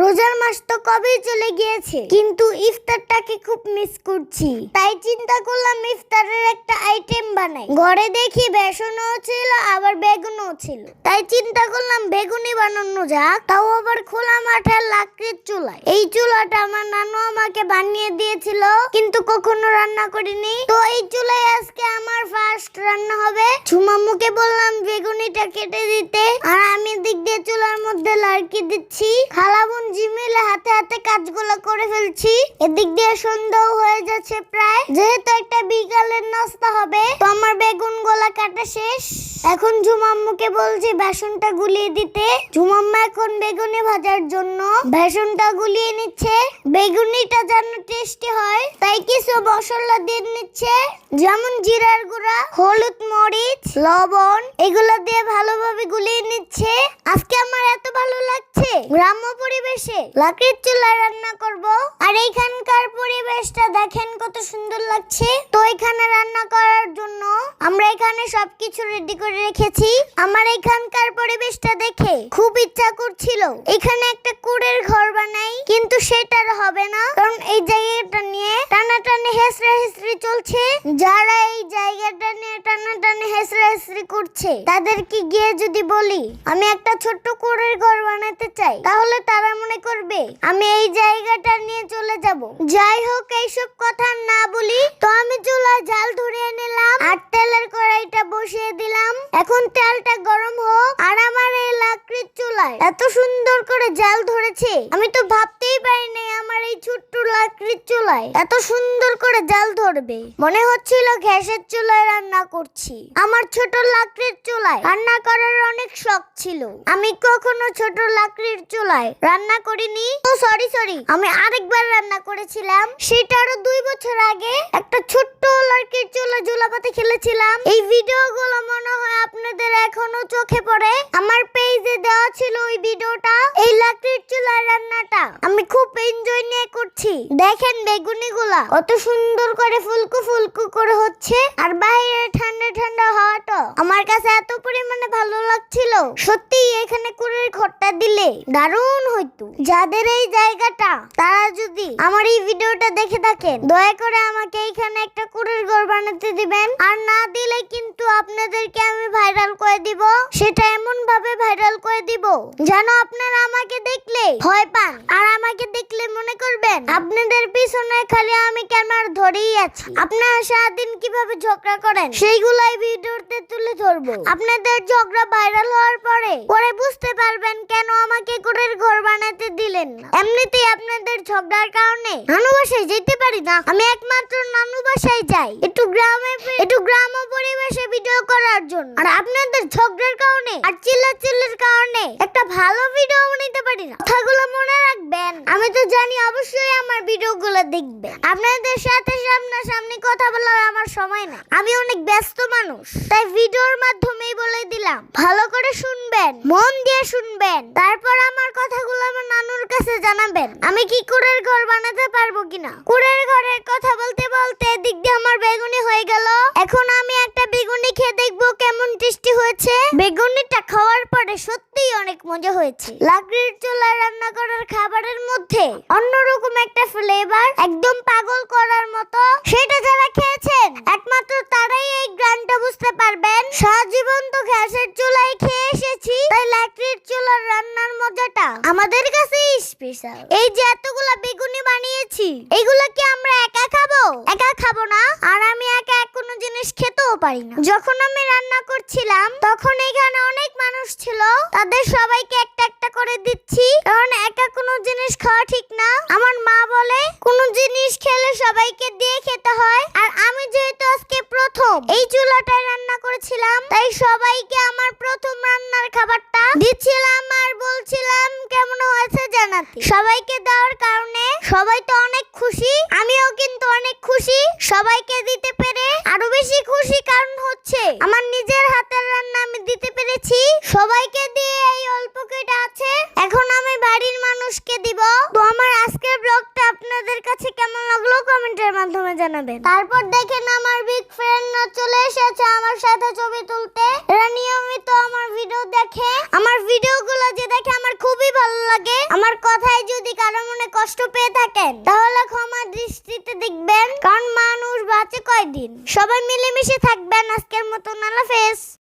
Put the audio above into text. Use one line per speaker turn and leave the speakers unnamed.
রোজার মাস তো কবেই চলে গিয়েছে। কিন্তু ইফতারটাকে খুব মিস করছি। তাই চিন্তা করলাম ইফতারের একটা আইটেম বানাই। ঘরে দেখি বেসনও ছিল, আবার বেগুনও ছিল। তাই চিন্তা করলাম বেগুনি বানানো যাক। তাও আবার খোলা মাঠের লাকড়ির চুলায়। এই চুলাটা আমার নানু আমাকে বানিয়ে দিয়েছিল, কিন্তু কখনো রান্না করিনি। তো এই চুলায় আজকে আমার ফার্স্ট রান্না হবে। ঝুমাম্মুকে বললাম বেগুনিটা কেটে দিতে। আর আমি দিক দিয়ে চুলার মধ্যে লাড়কি দিচ্ছি। খালাবুন জিমিলে হাতে হাতে কাজগুলো করে ফেলছি। এদিক দিয়ে সন্ধ্যাও হয়ে যাচ্ছে প্রায়। যেহেতু একটা বিকালের নাস্তা হবে, তো আমার বেগুন গোলা কাটা শেষ। এখন ঝুমাম্মুকে বলছি বেসনটা গুলিয়ে দিতে। ঝুমাম্মা এখন বেগুনি ভাজার জন্য বেসনটা গুলিয়ে নিচ্ছে। বেগুনিটা যেন টেস্টি হয়, তাই কিছু মশলা দিয়ে নিচ্ছে। যেমন জিরার গুঁড়া, হলুদ মরিচ, লবণ, এগুলো দিয়ে ভালোভাবে গুলিয়ে নিচ্ছে। আজকে আমার এত ভালো লাগছে। গ্রাম্য পরিবেশে লাকড়ির চুলা রান্না করব। আর এইখানকার পরিবেশটা দেখেন কত সুন্দর লাগছে। তো এখানে রান্না করার জন্য আমরা এখানে সবকিছু রেডি করে রেখেছি। আমার এখানকার পরিবেশটা দেখে খুব ইচ্ছা করছিল। এখানে একটা কুড়ের ঘর বানাই, কিন্তু সেটার হবে না। করছে তাদেরকে গিয়ে যদি বলি, আমি একটা ছোট্ট কুড়ের ঘর বানাতে চাই, তাহলে তারা মনে করবে, আমি এই জায়গাটা নিয়ে চলে যাব। যাই হোক, এইসব কথা না বলি, তো আমি চুলায় জাল ধরিয়ে নিলাম আর তেলের কড়াইটা বসিয়ে দিলাম। এখন তেলটা গরম হোক, আর আমার এই লাকড়ির চুলায় এত সুন্দর করে জাল ধরেছে, আমি তো ভাবতেই আমার এই ছোট্ট লাকড়ির চুলায়। এত সুন্দর করে জাল ধরবে। মনে হচ্ছিল গ্যাসের চুলায় রান্না করছি। আমার ছোট লাকড়ির চুলায় রান্না করার অনেক শখ ছিল। আমি কখনো ছোট লাকড়ির চুলায় রান্না করিনি। ও সরি সরি আমি আরেকবার রান্না করেছিলাম। সেটা আরও দুই বছর আগে একটা ছোট্ট লাকড়ির চুলা ঝুলাপাতে খেলেছিলাম। এই ভিডিওগুলো মনে হয় আপনাদের এখনও চোখে পড়ে। আমার পেজে দেওয়া ছিল ওই ভিডিওটা। এই লাকড়ির চুলার রান্নাটা আমি খুব এনজয় নিয়ে করছি। দেখেন বেগুনি গুলা কত সুন্দর করে ফুলকু ফুলকু করে হচ্ছে, আর বাইরে ঠান্ডা ঠান্ডা হাওয়াটা। আমার কাছে এত পরিমাণে ভালো লাগছিল। সত্যি এখানে কুড়ের ঘরটা দিলে দারুণ হইতো। যাদের এই জায়গাটা, তারা যদি আমার এই ভিডিওটা দেখে থাকেন, দয়া করে আমাকে এইখানে একটা কুড়ের ঘর বানাতে দিবেন। আর না দিলে কিন্তু আপনাদেরকে আমি ভাইরাল করে দিব। সেটা এমন ভাবে ভাইরাল করে দিব, যেন আপনারা আমাকে দেখলে ভয় পান। আর আমাকে দেখলে মনে করবেন আপনাদের পিছনে খালি আমি ক্যামেরা ধরেই আছি? আপনারা সারাদিন কীভাবে ঝগড়া করেন? সেইগুলাই ভিডিওতে তুলে ধরবো। আপনাদের ঝগড়া ভাইরাল হওয়ার পরে পরে বুঝতে পারবেন কেন আমাকে কুড়ের ঘর বানাতে দিলেন না। এমনিতেই আপনাদের ঝগড়ার কারণে নানু বাসায় যেতে পারি না। আমি একমাত্র নানু বাসায় যাই একটু গ্রামে একটু গ্রাম পরিবেশে ভিডিও করার জন্য। আর আপনাদের ঝগড়ার কারণে আর চিল্লা চিল্লির কারণে একটা ভালো ভিডিও বানাতে পারি না। কথাগুলো মনে রাখবেন? আমি তো জানি অবশ্যই আমার ভিডিওগুলো দেখবেন আপনাদের সাথে সামনাসামনি কথা বলার আমার সময় না আমি অনেক ব্যস্ত মানুষ, তাই ভিডিওর মাধ্যমেই বলে দিলাম, ভালো করে শুনবেন, মন দিয়ে শুনবেন, তারপর আমার কথাগুলো আমার নানুর কাছে জানাবেন। আমি কি কুড়ের ঘর বানাতে পারব কিনা? কুড়ের ঘরের কথা বলতে বলতে এদিক দিয়ে আমার বেগুনি হয়ে গেল। এখন আমি একটা বেগুনি খেয়ে দেখব কেমন টেস্টি হয়েছে। বেগুনিটা খাওয়ার পরে সত্যিই অনেক মজা হয়েছে। লাকড়ির চুলায় রান্না করার খাবারের মধ্যে অন্যরকম একটা ফ্লেভার একদম পাগল করার মতো। সেটা যারা খেয়েছেন, একমাত্র তারাই এই গ্রানটা বুঝতে পারবেন। সারা তো গ্যাসের চুলায় খেয়ে এসেছি, তাই লাকড়ির চুলার রান্নার মজাটা আমাদের কাছে স্পেশাল এই যে এতগুলো বেগুনি বানিয়েছি, এগুলো কি আমরা একা খাব? একা খাব না, আর আমি একা এক কোনো জিনিস খেতেও পারি না। যখন আমি রান্না করছিলাম, তখন এখানে অনেক মানুষ ছিল, তাদের সবাইকে একটা একটা করে দিচ্ছি। কারণ একা কোনো জিনিস খাওয়া ঠিক না। আমার মা বলে, কোনো জিনিস খেলে সবাইকে দিয়ে খেতে হয়। আর আমি যেহেতু আজকে প্রথম, এই চুলাটায় করেছিলাম, তাই সবাইকে আমার প্রথম রান্নার খাবারটা দিচ্ছিলাম আর বলছিলাম কেমন হয়েছে জানাতে। সবাইকে দেওয়ার কারণে সবাই তো অনেক খুশি, আমিও কিন্তু অনেক খুশি, সবাইকে দিতে পেরে আরও বেশি খুশি কারণ হচ্ছে, আমার নিজের হাতের রান্না আমি দিতে পেরেছি, সবাইকে দিয়ে এই অল্প কেটে আছে এখন আমি বাড়ির মানুষকে দিব তো আমার আজকের ব্লগটা আপনাদের কাছে কেমন লাগল কমেন্টের মাধ্যমে জানাবেন। তারপর দেখেন আমার বিগ ফ্রেন্ড চলে এসেছে আমার সাথে ছবি তুলতে। এরা নিয়মিত আমার ভিডিও দেখে। আমার ভিডিওগুলো যে দেখে আমার খুবই ভালো লাগে। আমার কথায় যদি কারও মনে কষ্ট পেয়ে থাকেন, তাহলে ক্ষমা দৃষ্টিতে দেখবেন। কারণ মানুষ বাঁচে কয়দিন? সবাই মিলেমিশে থাকবেন আজকের মতন। আল্লাহ হাফেজ।